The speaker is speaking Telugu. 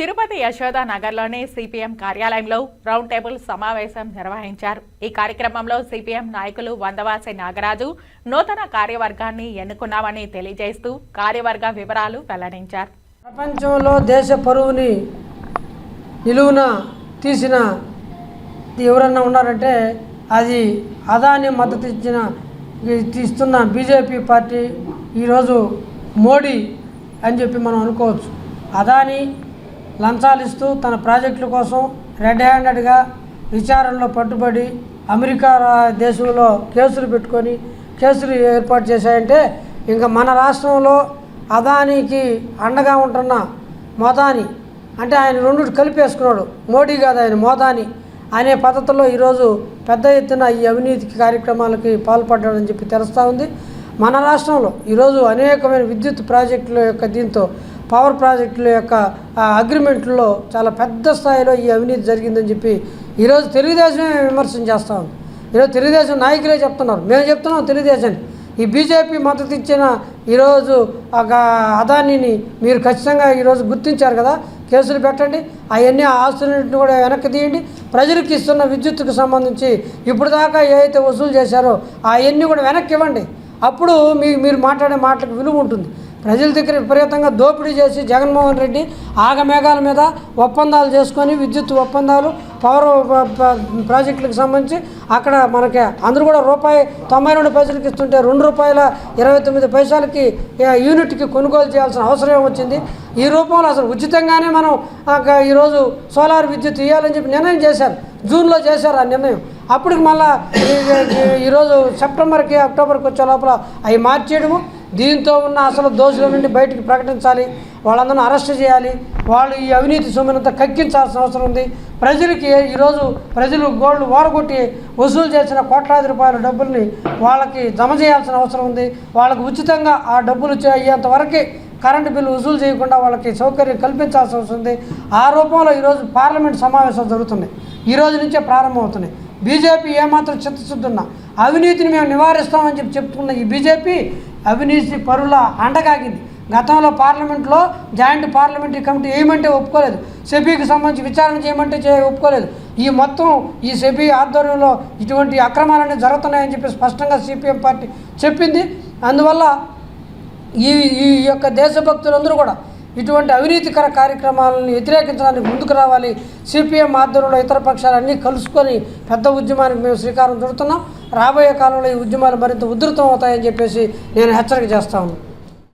తిరుపతి యశోద నగర్లోని సిపిఎం కార్యాలయంలో రౌండ్ టేబుల్ సమావేశం నిర్వహించారు. ఈ కార్యక్రమంలో సిపిఎం నాయకులు వందవాసి నాగరాజు నూతన కార్యవర్గాన్ని ఎన్నుకున్నామని తెలియజేస్తూ కార్యవర్గ వివరాలు వెల్లడించారు. ప్రపంచంలో దేశ పరువుని నిలువున తీసిన ఎవరన్నా ఉన్నారంటే అది అదాని మద్దతు ఇచ్చిన ఇస్తున్న బీజేపీ పార్టీ ఈరోజు మోడీ అని చెప్పి మనం అనుకోవచ్చు. అదాని లంచాలు ఇస్తూ తన ప్రాజెక్టుల కోసం రెడ్ హ్యాండెడ్గా విచారణలో పట్టుబడి అమెరికా రా- దేశంలో కేసులు పెట్టుకొని కేసులు ఏర్పాటు చేశాయంటే ఇంకా మన రాష్ట్రంలో అదానికి అండగా ఉంటున్న మోదాని అంటే ఆయన రెండు కలిపేసుకున్నాడు. మోడీ కాదు ఆయన మోదాని అనే పద్ధతిలో ఈరోజు పెద్ద ఎత్తున ఈ అవినీతి కార్యక్రమాలకి పాల్పడ్డాడని చెప్పి తెలుస్తూ ఉంది. మన రాష్ట్రంలో ఈరోజు అనేకమైన విద్యుత్ ప్రాజెక్టుల యొక్క దీంతో పవర్ ప్రాజెక్టుల యొక్క అగ్రిమెంట్లో చాలా పెద్ద స్థాయిలో ఈ అవినీతి జరిగిందని చెప్పి ఈరోజు తెలుగుదేశమే విమర్శన చేస్తూ ఉంది. ఈరోజు తెలుగుదేశం నాయకులే చెప్తున్నారు. మేము చెప్తున్నాం తెలుగుదేశాన్ని. ఈ బీజేపీ మద్దతు ఇచ్చిన ఈరోజు ఒక అదానిని మీరు ఖచ్చితంగా ఈరోజు గుర్తించారు కదా? కేసులు పెట్టండి. అవన్నీ ఆస్తులన్నింటిని కూడా వెనక్కి తీయండి. ప్రజలకు ఇస్తున్న విద్యుత్తుకు సంబంధించి ఇప్పుడు దాకా ఏదైతే వసూలు చేశారో అవన్నీ కూడా వెనక్కి ఇవ్వండి. అప్పుడు మీ మీరు మాట్లాడే మాటలకు విలువ ఉంటుంది. ప్రజల దగ్గర విపరీతంగా దోపిడీ చేసి జగన్మోహన్ రెడ్డి ఆగమేఘాల మీద ఒప్పందాలు చేసుకొని విద్యుత్ ఒప్పందాలు పవర్ ప్రాజెక్టులకు uh, uh, సంబంధించి అక్కడ మనకి అందరూ కూడా రూపాయి తొంభై రెండు పైసలకి ఇస్తుంటే రెండు రూపాయల ఇరవై తొమ్మిది పైసలకి uh, యూనిట్కి కొనుగోలు చేయాల్సిన అవసరం ఏమొచ్చింది? ఈ రూపంలో అసలు ఉచితంగానే మనం ఈరోజు సోలార్ విద్యుత్ ఇవ్వాలని చెప్పి నిర్ణయం చేశారు. జూన్లో చేశారు ఆ నిర్ణయం. అప్పటికి మళ్ళీ ఈరోజు సెప్టెంబర్కి అక్టోబర్కి వచ్చే లోపల అవి మార్చేయడము. దీంతో ఉన్న అసలు దోషుల నుండి బయటికి ప్రకటించాలి. వాళ్ళందరిని అరెస్ట్ చేయాలి. వాళ్ళు ఈ అవినీతి సొమ్మునంతా కక్కించాల్సిన అవసరం ఉంది. ప్రజలకి ఈరోజు ప్రజలు గోల్డ్ ఓడగొట్టి వసూలు చేసిన కోట్లాది రూపాయల డబ్బుల్ని వాళ్ళకి జమ చేయాల్సిన అవసరం ఉంది. వాళ్ళకి ఉచితంగా ఆ డబ్బులు అయ్యేంత వరకే కరెంటు బిల్లు వసూలు చేయకుండా వాళ్ళకి సౌకర్యం కల్పించాల్సి వస్తుంది ఆ రూపంలో ఈరోజు పార్లమెంట్ సమావేశాలు జరుగుతున్నాయి. ఈ రోజు నుంచే ప్రారంభమవుతున్నాయి. బీజేపీ ఏమాత్రం చిత్తశుద్ధున్నా అవినీతిని మేము నివారిస్తామని చెప్పి చెప్తున్న ఈ బీజేపీ అవినీతి పరుల అండగాగింది. గతంలో పార్లమెంట్లో జాయింట్ పార్లమెంటరీ కమిటీ ఏమంటే ఒప్పుకోలేదు. సెబీకి సంబంధించి విచారణ చేయమంటే చే ఒప్పుకోలేదు. ఈ మొత్తం ఈ సెబీ ఆధ్వర్యంలో ఇటువంటి అక్రమాలన్నీ జరుగుతున్నాయని చెప్పి స్పష్టంగా సిపిఎం పార్టీ చెప్పింది. అందువల్ల ఈ ఈ యొక్క దేశభక్తులందరూ కూడా ఇటువంటి అవినీతికర కార్యక్రమాలను వ్యతిరేకించడానికి ముందుకు రావాలి. సిపిఎం ఆధ్వర్యంలో ఇతర పక్షాలన్నీ కలుసుకొని పెద్ద ఉద్యమానికి మేము శ్రీకారం చుడుతున్నాం. రాబోయే కాలంలో ఈ ఉద్యమాలు మరింత ఉధృతం అవుతాయని చెప్పేసి నేను హెచ్చరిక చేస్తాను